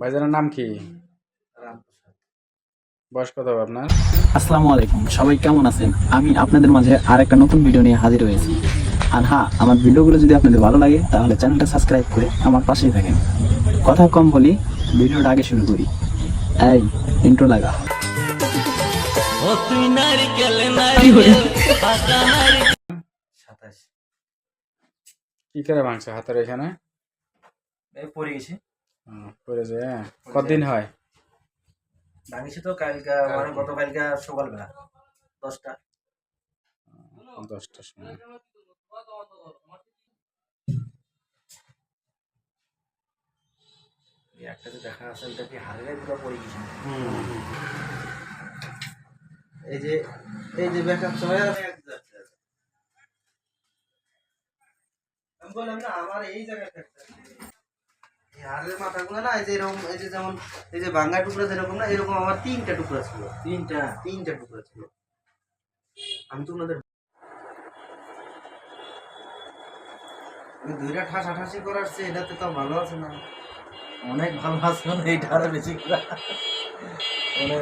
ভাইজানের নাম কি? বয়স কত হবে আপনার? আসসালামু আলাইকুম সবাই কেমন আছেন? আমি আপনাদের মাঝে আর একটা নতুন ভিডিও নিয়ে হাজির হয়েছি। আর হ্যাঁ আমার ভিডিওগুলো যদি আপনাদের ভালো লাগে তাহলে চ্যানেলটা সাবস্ক্রাইব করে আমার পাশেই থাকেন। কথা কম বলি ভিডিওটা আগে শুরু করি। এই ইন্ট্রো লাগা। সাতাশ। কি করে ভাঙছে হাতের এখানে? পড়ে গেছি। হুম, পড়েছে হ্যাঁ। কতদিন হয়? ভাঙিছি তো কালকা মানে গতকালকা সকালবেলা দশটা। দশটার সময়। এই একটা যে দেখা আছে ওইটা কি হাড়ে পুরো পড়ে গেছে এই যে এই যে ব্যাকআপ সময় আমি বললাম না আমার এই জায়গায় এই মাথাগুলো না এই যে এরকম এই যে যেমন এই যে ভাঙ্গা টুকরা যেরকম না এরকম আমার তিনটা টুকরা ছিল। তিনটা? তিনটা টুকরা ছিল। আমি তো ওনাদের দুইটা ঠাস আঠাশি করাচ্ছে এটাতে তো ভালো আছে না। অনেক ভালো আছে এইটা আরও বেশি করা। মানে